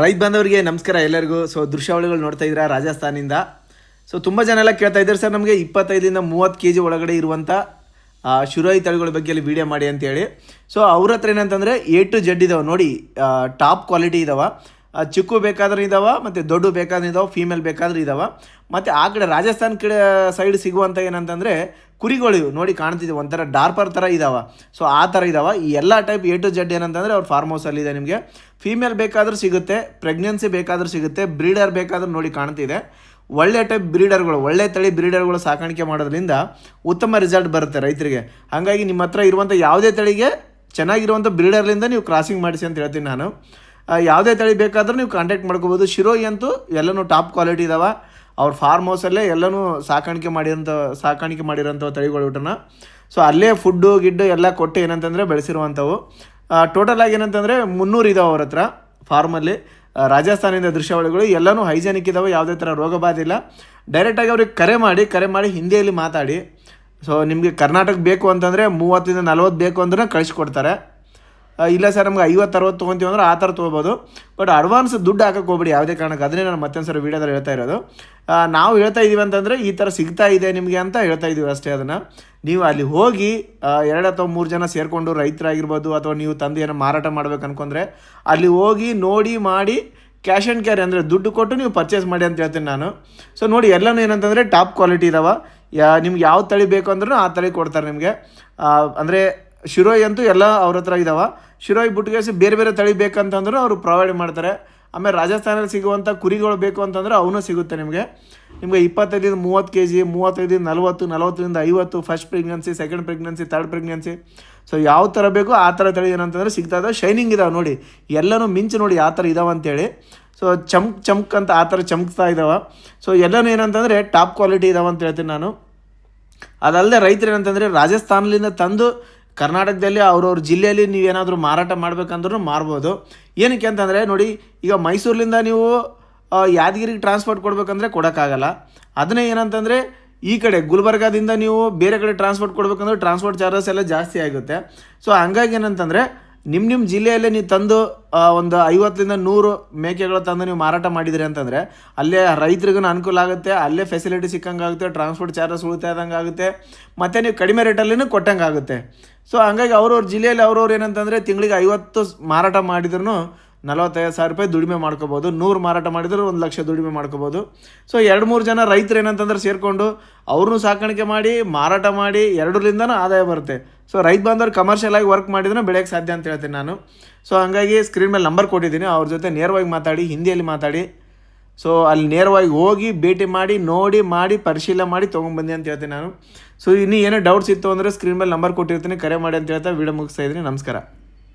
ರೈತ ಬಾಂಧವರಿಗೆ ನಮಸ್ಕಾರ ಎಲ್ಲರಿಗೂ. ಸೊ ದೃಶ್ಯಾವಳಿಗಳು ನೋಡ್ತಾ ಇದ್ದೀರಾ ರಾಜಸ್ಥಾನಿಂದ. ಸೊ ತುಂಬ ಜನ ಎಲ್ಲ ಕೇಳ್ತಾ ಇದ್ದಾರೆ, ಸರ್, ನಮಗೆ ಇಪ್ಪತ್ತೈದರಿಂದ ಮೂವತ್ತು ಕೆ ಜಿ ಒಳಗಡೆ ಇರುವಂಥ ಶುರುವಾಯಿ ತಳಿಗಳ ಬಗ್ಗೆ ಅಲ್ಲಿ ವೀಡಿಯೋ ಮಾಡಿ ಅಂತೇಳಿ. ಸೊ ಅವ್ರ ಹತ್ರ ಏನಂತಂದರೆ ಎ ಟು ಜೆಡ್ ಇದಾವೆ. ನೋಡಿ ಟಾಪ್ ಕ್ವಾಲಿಟಿ ಇದಾವೆ. ಚಿಕ್ಕು ಬೇಕಾದ್ರೆ ಇದಾವ, ಮತ್ತು ದೊಡ್ಡ ಬೇಕಾದ್ರೂ ಇದಾವೆ ಫೀಮೇಲ್ ಬೇಕಾದ್ರೆ ಇದಾವೆ. ಮತ್ತು ಆ ಕಡೆ ರಾಜಸ್ಥಾನ್ ಕಡೆ ಸೈಡ್ ಸಿಗುವಂಥ ಏನಂತಂದರೆ ಕುರಿಗಳು ನೋಡಿ ಕಾಣ್ತಿದೆ, ಒಂಥರ ಡಾರ್ಪರ್ ಥರ ಇದಾವೆ. ಸೊ ಆ ಥರ ಇದಾವೆ. ಈ ಎಲ್ಲ ಟೈಪ್ ಎ ಟು ಜೆಡ್ ಏನಂತಂದರೆ ಅವ್ರ ಫಾರ್ಮ್ ಹೌಸಲ್ಲಿ ಇದೆ ನಿಮಗೆ. ಫೀಮೇಲ್ ಬೇಕಾದರೂ ಸಿಗುತ್ತೆ ಪ್ರೆಗ್ನೆನ್ಸಿ ಬೇಕಾದರೂ ಸಿಗುತ್ತೆ ಬ್ರೀಡರ್ ಬೇಕಾದರೂ ನೋಡಿ ಕಾಣ್ತಿದೆ. ಒಳ್ಳೆ ಟೈಪ್ ಬ್ರೀಡರ್ಗಳು ಒಳ್ಳೆ ತಳಿ ಬ್ರೀಡರ್ಗಳು ಸಾಕಾಣಿಕೆ ಮಾಡೋದ್ರಿಂದ ಉತ್ತಮ ರಿಸಲ್ಟ್ ಬರುತ್ತೆ ರೈತರಿಗೆ. ಹಾಗಾಗಿ ನಿಮ್ಮ ಹತ್ರ ಇರುವಂಥ ಯಾವುದೇ ತಳಿಗೆ ಚೆನ್ನಾಗಿರುವಂಥ ಬ್ರೀಡರ್ಲಿಂದ ನೀವು ಕ್ರಾಸಿಂಗ್ ಮಾಡಿಸಿ ಅಂತ ಹೇಳ್ತೀನಿ ನಾನು. ಯಾವುದೇ ತಳಿ ಬೇಕಾದರೂ ನೀವು ಕಾಂಟ್ಯಾಕ್ಟ್ ಮಾಡ್ಕೋಬೋದು. ಶಿರೋಯಿ ಅಂತೂ ಎಲ್ಲನೂ ಟಾಪ್ ಕ್ವಾಲಿಟಿ ಇದಾವೆ. ಅವ್ರ ಫಾರ್ಮ್ ಹೌಸಲ್ಲೇ ಎಲ್ಲನೂ ಸಾಕಾಣಿಕೆ ಮಾಡಿರೋಂಥ ಸಾಕಾಣಿಕೆ ಮಾಡಿರೋಂಥ ತಳಿಗಳು ಊಟನ. ಸೊ ಅಲ್ಲೇ ಫುಡ್ಡು ಗಿಡ್ಡು ಎಲ್ಲ ಕೊಟ್ಟು ಏನಂತಂದರೆ ಬೆಳೆಸಿರುವಂಥವು. ಟೋಟಲ್ ಆಗಿ ಏನಂತಂದರೆ ಮುನ್ನೂರು ಇದಾವೆ ಅವ್ರ ಹತ್ರ ಫಾರ್ಮಲ್ಲಿ ರಾಜಸ್ಥಾನದಿಂದ ದೃಶ್ಯಾವಳಿಗಳು ಎಲ್ಲನೂ ಹೈಜೆನಿಕ್ ಇದಾವೆ, ಯಾವುದೇ ಥರ ರೋಗ ಬಾಧೆ ಇಲ್ಲ. ಡೈರೆಕ್ಟಾಗಿ ಅವ್ರಿಗೆ ಕರೆ ಮಾಡಿ ಕರೆ ಮಾಡಿ ಹಿಂದಿಯಲ್ಲಿ ಮಾತಾಡಿ. ಸೊ ನಿಮಗೆ ಕರ್ನಾಟಕ ಬೇಕು ಅಂತಂದರೆ ಮೂವತ್ತರಿಂದ ನಲ್ವತ್ತು ಬೇಕು ಅಂದ್ರೆ ಕಳಿಸ್ಕೊಡ್ತಾರೆ ಇಲ್ಲ ಸರ್, ನಮ್ಗೆ ಐವತ್ತು, ಅರವತ್ತು ತೊಗೊತೀವಿ ಅಂದ್ರೆ ಆ ಥರ ತೊಗೋಬೋದು. ಬಟ್ ಅಡ್ವಾನ್ಸ್ ದುಡ್ಡು ಹಾಕಕ್ಕೆ ಹೋಗ್ಬೇಡಿ. ಯಾವುದೇ ಕಾರಣಕ್ಕೆ. ಅದನ್ನೇ ನಾನು ಮತ್ತೊಂದು ಸರಿ ವೀಡಿಯೋದಲ್ಲಿ ಹೇಳ್ತಾ ಇರೋದು. ನಾವು ಹೇಳ್ತಾ ಇದ್ದೀವಿ ಅಂತಂದರೆ ಈ ಥರ ಸಿಗ್ತಾ ಇದೆ ನಿಮಗೆ ಅಂತ ಹೇಳ್ತಾ ಇದ್ದೀವಿ ಅಷ್ಟೇ ಅದನ್ನು. ನೀವು ಅಲ್ಲಿ ಹೋಗಿ ಎರಡು ಅಥವಾ ಮೂರು ಜನ ಸೇರಿಕೊಂಡು ರೈತರಾಗಿರ್ಬೋದು ಅಥವಾ ನೀವು ತಂದು ಏನೋ ಮಾರಾಟ ಮಾಡ್ಬೇಕು ಅನ್ಕೊಂಡ್ರೆ ಅಲ್ಲಿ ಹೋಗಿ ನೋಡಿ, ಮಾಡಿ ಕ್ಯಾಶ್ ಆ್ಯಂಡ್ ಕ್ಯಾರಿ ಅಂದರೆ ದುಡ್ಡು ಕೊಟ್ಟು ನೀವು ಪರ್ಚೇಸ್ ಮಾಡಿ ಅಂತ ಹೇಳ್ತೀನಿ ನಾನು. ಸೊ ನೋಡಿ, ಎಲ್ಲನೂ ಏನಂತಂದರೆ ಟಾಪ್ ಕ್ವಾಲಿಟಿ ಇದಾವೆ. ಯಾ, ನಿಮ್ಗೆ ಯಾವ ತಳಿ ಬೇಕು ಅಂದ್ರೂ ಆ ತಳಿ ಕೊಡ್ತಾರೆ ನಿಮಗೆ. ಅಂದರೆ ಶಿರೋಯಿ ಅಂತೂ ಎಲ್ಲ ಅವ್ರ ಹತ್ರ ಇದ್ದಾವೆ ಶಿರೋಯ್ ಬುಟ್ಗೇಸಿ ಬೇರೆ ಬೇರೆ ತಳಿ ಬೇಕಂತಂದ್ರೂ ಅವರು ಪ್ರೊವೈಡ್ ಮಾಡ್ತಾರೆ. ಆಮೇಲೆ ರಾಜಸ್ಥಾನದಲ್ಲಿ ಸಿಗುವಂಥ ಕುರಿಗಳು ಬೇಕು ಅಂತಂದ್ರೆ ಅವನು ಸಿಗುತ್ತೆ ನಿಮಗೆ. ನಿಮಗೆ ಇಪ್ಪತ್ತೈದಿಂದ ಮೂವತ್ತು ಕೆ ಜಿ ಮೂವತ್ತೈದಿಂದ ನಲ್ವತ್ತು, ನಲವತ್ತರಿಂದ ಐವತ್ತು first pregnancy second pregnancy third pregnancy so ಯಾವ ಥರ ಬೇಕೋ ಆ ಥರ ತಳಿ ಏನಂತಂದ್ರೆ ಸಿಗ್ತಾ ಶೈನಿಂಗ್ ಇದಾವೆ ನೋಡಿ. ಎಲ್ಲನೂ ಮಿಂಚು ನೋಡಿ ಆ ಥರ ಇದಾವೆ ಅಂತೇಳಿ. ಸೊ ಚಮಕ್ ಚಮಕ್ ಅಂತ ಆ ಥರ ಚಮಕ್ತಾ ಇದ್ದಾವೆ ಸೊ ಎಲ್ಲನೂ ಏನಂತಂದರೆ ಟಾಪ್ ಕ್ವಾಲಿಟಿ ಇದಾವೆ ಅಂತ ಹೇಳ್ತೀನಿ ನಾನು. ಅದಲ್ಲದೆ ರೈತರು ಏನಂತಂದರೆ ರಾಜಸ್ಥಾನದಿಂದ ತಂದು ಕರ್ನಾಟಕದಲ್ಲಿ ಅವ್ರವ್ರ ಜಿಲ್ಲೆಯಲ್ಲಿ ನೀವೇನಾದರೂ ಮಾರಾಟ ಮಾಡಬೇಕಂದ್ರೂ ಮಾರ್ಬೋದು. ಏನಕ್ಕೆ ಅಂತಂದರೆ ನೋಡಿ, ಈಗ ಮೈಸೂರಿಂದ ನೀವು ಯಾದಗಿರಿಗೆ ಟ್ರಾನ್ಸ್ಪೋರ್ಟ್ ಕೊಡಬೇಕಂದ್ರೆ ಕೊಡೋಕ್ಕಾಗಲ್ಲ. ಅದನ್ನೇ ಏನಂತಂದರೆ, ಈ ಕಡೆ ಗುಲ್ಬರ್ಗಾದಿಂದ ನೀವು ಬೇರೆ ಕಡೆ ಟ್ರಾನ್ಸ್ಪೋರ್ಟ್ ಕೊಡಬೇಕಂದ್ರೆ ಟ್ರಾನ್ಸ್ಪೋರ್ಟ್ ಚಾರ್ಜಸ್ ಎಲ್ಲ ಜಾಸ್ತಿ ಆಗುತ್ತೆ. ಸೊ ಹಂಗಾಗಿ ಏನಂತಂದರೆ ನಿಮ್ಮ ನಿಮ್ಮ ಜಿಲ್ಲೆಯಲ್ಲೇ ನೀವು ತಂದು ಒಂದು ಐವತ್ತರಿಂದ ನೂರು ಮೇಕೆಗಳು ತಂದು ನೀವು ಮಾರಾಟ ಮಾಡಿದ್ರಿ ಅಂತಂದರೆ, ಅಲ್ಲೇ ರೈತರಿಗೂ ಅನುಕೂಲ ಆಗುತ್ತೆ, ಅಲ್ಲೇ ಫೆಸಿಲಿಟಿ ಸಿಕ್ಕಂಗೆ ಆಗುತ್ತೆ ಟ್ರಾನ್ಸ್ಪೋರ್ಟ್ ಚಾರ್ಜಸ್ ಉಳಿತಾಯ ಆದಂಗೆ ಆಗುತ್ತೆ ಮತ್ತು ನೀವು ಕಡಿಮೆ ರೇಟಲ್ಲಿನೂ ಕೊಟ್ಟಂಗೆ ಆಗುತ್ತೆ ಸೊ ಹಂಗಾಗಿ ಅವ್ರವ್ರ ಜಿಲ್ಲೆಯಲ್ಲಿ ಅವ್ರವ್ರು ಏನಂತಂದರೆ, ತಿಂಗಳಿಗೆ ಐವತ್ತು ಮಾರಾಟ ಮಾಡಿದ್ರು ನಲವತ್ತೈದು ಸಾವಿರ ರೂಪಾಯಿ ದುಡಿಮೆ ಮಾಡ್ಕೋಬೋದು. ನೂರು ಮಾರಾಟ ಮಾಡಿದ್ರೆ ಒಂದು ಲಕ್ಷ ದುಡಿಮೆ ಮಾಡ್ಕೋಬೋದು. ಸೊ ಎರಡು ಮೂರು ಜನ ರೈತರು ಏನಂತಂದ್ರೆ ಸೇರಿಕೊಂಡು ಅವ್ರನ್ನೂ ಸಾಕಾಣಿಕೆ ಮಾಡಿ, ಮಾರಾಟ ಮಾಡಿ, ಎರಡರಿಂದನೂ ಆದಾಯ ಬರುತ್ತೆ. ಸೊ ರೈತ ಬಾಂಧವ್ರು ಕಮರ್ಷಿಯಲ್ ಆಗಿ ವರ್ಕ್ ಮಾಡಿದ್ರೆ ಬೆಳೆಯೋಕ್ಕೆ ಸಾಧ್ಯ ಅಂತ ಹೇಳ್ತೀನಿ ನಾನು. ಸೊ ಹಂಗಾಗಿ ಸ್ಕ್ರೀನ್ ಮೇಲೆ ನಂಬರ್ ಕೊಟ್ಟಿದ್ದೀನಿ. ಅವ್ರ ಜೊತೆ ನೇರವಾಗಿ ಮಾತಾಡಿ, ಹಿಂದಿಯಲ್ಲಿ ಮಾತಾಡಿ. ಸೊ ಅಲ್ಲಿ ನೇರವಾಗಿ ಹೋಗಿ ಭೇಟಿ ಮಾಡಿ, ನೋಡಿ, ಮಾಡಿ, ಪರಿಶೀಲನೆ ಮಾಡಿ ತೊಗೊಂಬಂದಿ ಅಂತ ಹೇಳ್ತೀನಿ ನಾನು. ಸೊ ಇನ್ನೂ ಏನೋ ಡೌಟ್ಸ್ ಇತ್ತು ಅಂದರೆ ಸ್ಕ್ರೀನ್ ಮೇಲೆ ನಂಬರ್ ಕೊಟ್ಟಿರ್ತೀನಿ. ಕರೆ ಮಾಡಿ ಅಂತ ಹೇಳ್ತಾ ವಿಡಿಯೋ ಮುಗಿಸ್ತಾ ಇದ್ದೀನಿ. ನಮಸ್ಕಾರ.